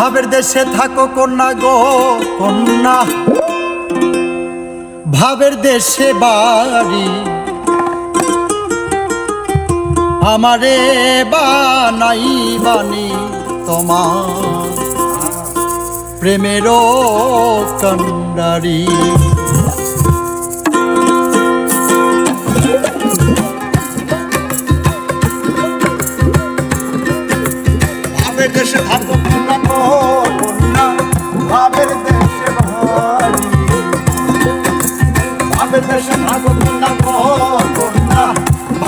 ভাবের দেশে থাকো কন্যা গো, কন্যা। ভাবের দেশে বাড়ি। আমারে বানাই বানি তোমার। প্রেমেরও কান্ডারি।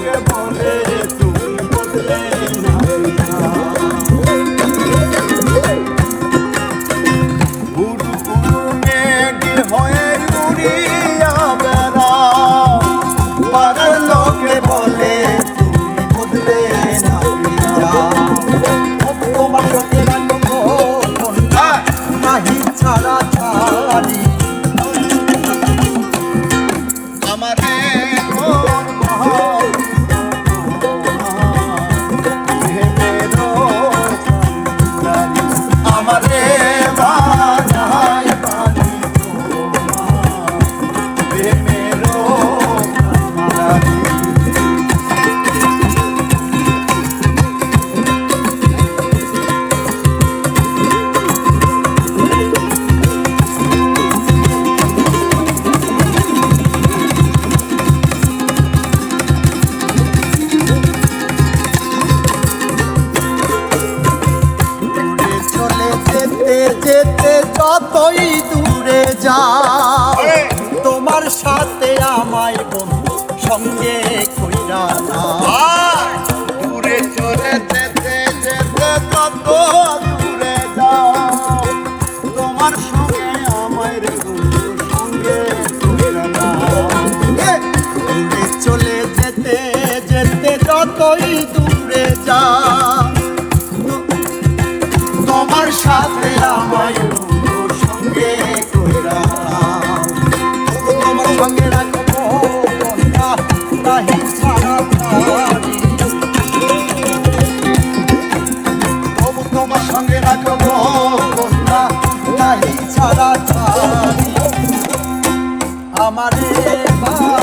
Yeah, morrer. কই দূরে যা তোমার সাথে আমায় বন্ধু সঙ্গে কইরা না দূরে চলে যেতে যেতে কত বাবা